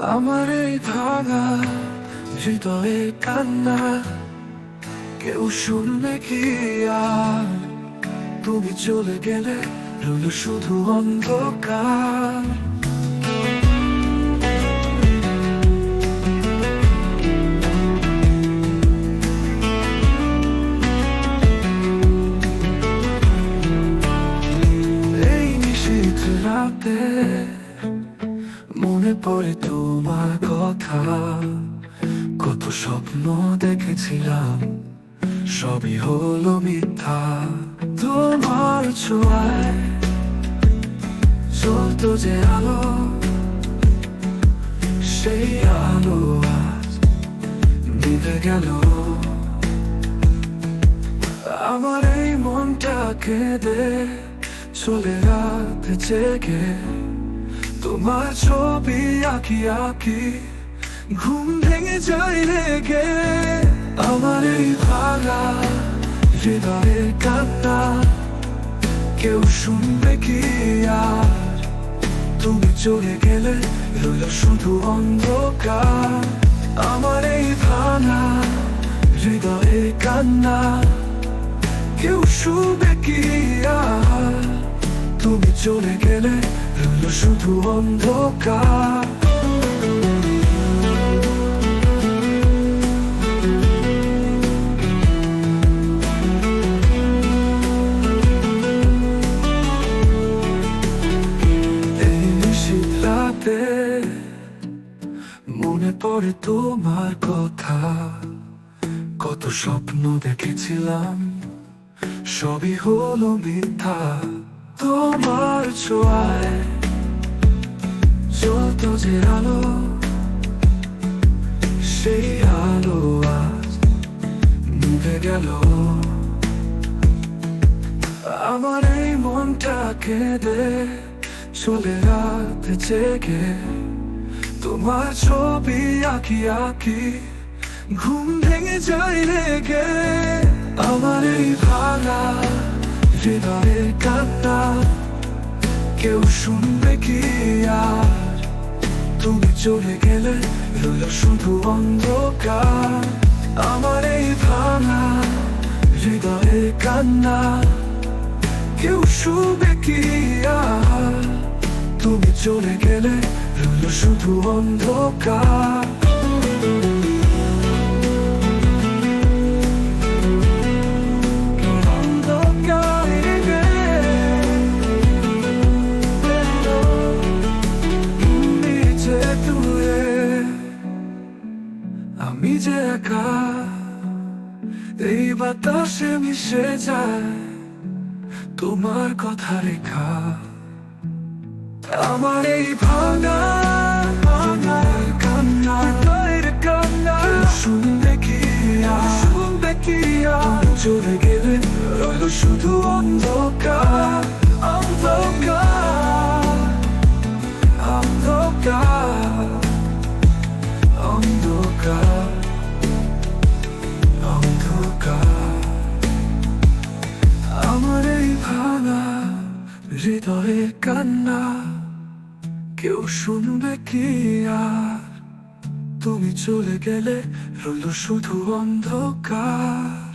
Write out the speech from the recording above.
আমার এই ভাঙা, হৃদয়ে কান্না, কেউ শুনবে কি আর? তুমি চলে গেলে রইল শুধু অন্ধকার। এই নিশীথ রাতে মনে পড়ে তোমার কথা। কত স্বপ্ন দেখেছিলাম, সবই হলো মিথ্যা। তোমার ছোঁয়ায় চলতো যে আলো, সেই আলো আজ নিভে গেল। আমার এই মনটা কেঁদে চলে রাত জেগে। তোমার ছবি আঁকি আঁকি, ঘুম ভেঙে যায় রেগে। আমার এই ভাঙা হৃদয়ের কান্না, কেউ শুনবে কি আর? তুমি চলে গেলে রইল শুধু অন্ধকার। আমার এই ভাঙা হৃদয়ের কান্না, কেউ শুনবে কি আর? তুমি চলে গেলে শুধু অন্ধকার। মনে পড়ে তোমার কথা। কত স্বপ্ন দেখেছিলাম সবই হলো মিথ্যা। তোমার ছোঁয়ায় চলতো যে আলো, সেই আলো আজ নিভে গেল। আমার এই মনটা কেঁদে চলে রাত জেগে, তোমার ছবি আঁকি আঁকি ঘুম ভেঙে যায় রেগে। আমার এই ভাঙা হৃদয়ের কান্না, কেউ শুনবে কি আর? তুমি চলে গেলে রইল শুধু অন্ধকার। আমার এই ভাঙা হৃদয়ের কান্না, কেউ শুনবে কি আর? তুমি চলে গেলে রইল শুধু অন্ধকার। আমি যে একা এই বাতাসে মিশে যায় তোমার কথা রেখা আমার এই ভাঙা হৃদয়ের কান্না কেউ শুনবে কি আর? তুমি চলে গেলে রইল শুধু অন্ধকার।